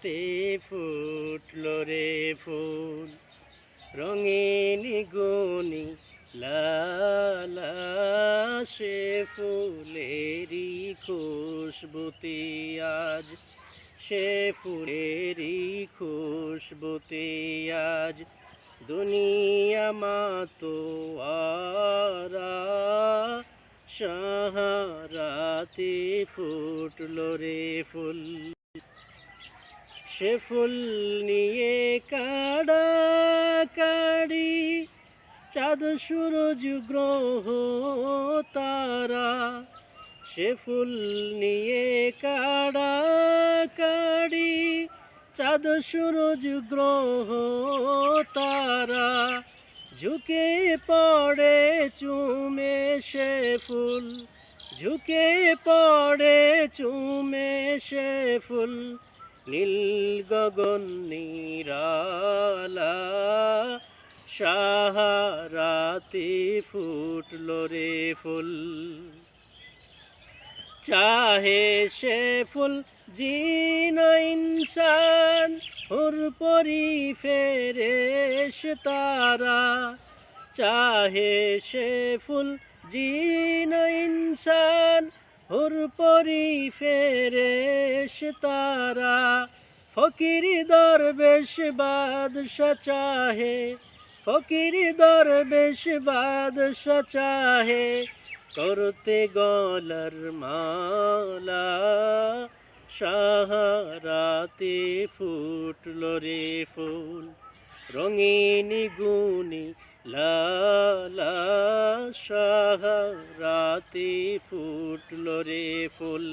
রাতে ফুটল রে ফুল। রঙিন গুনি লালা সে ফুলেরই খুশবুতে আজ। সে ফুলেরই খুশবুতে আজ। দুনিয়া মাতো আরা সাহারাতে ফুটল রে ফুল। সে ফুল নিয়ে কাড়া কাড়ি চাঁদ, সূরজ, গ্রহ, তারা। সে ফুল নিয়ে কাড়া কাড়ি চাঁদ, সূরজ, গ্রহ, তারা। ঝুঁকে পড়ে চুমে সে ফুল, ঝুঁকে পড়ে চুমে সে ফুল। নীল গগন নিরালা, সাহারাতে ফুটল রে ফুল। চাহে সে ফুল জিন ইনসান, হুর পরি ফেরেশ তারা। চাহে সে ফুল জিন ইনসান হুর পরি ফেরেশ তারা, ফকির দরবেশ বাদশা চাহে, ফকির দরবেশ বাদশা চাহে, করতে গলার মালা, সাহারাতে ফুটল রে ফুল। রঙিন গুণী লালা সাহারাতে ফুটল রে ফুল।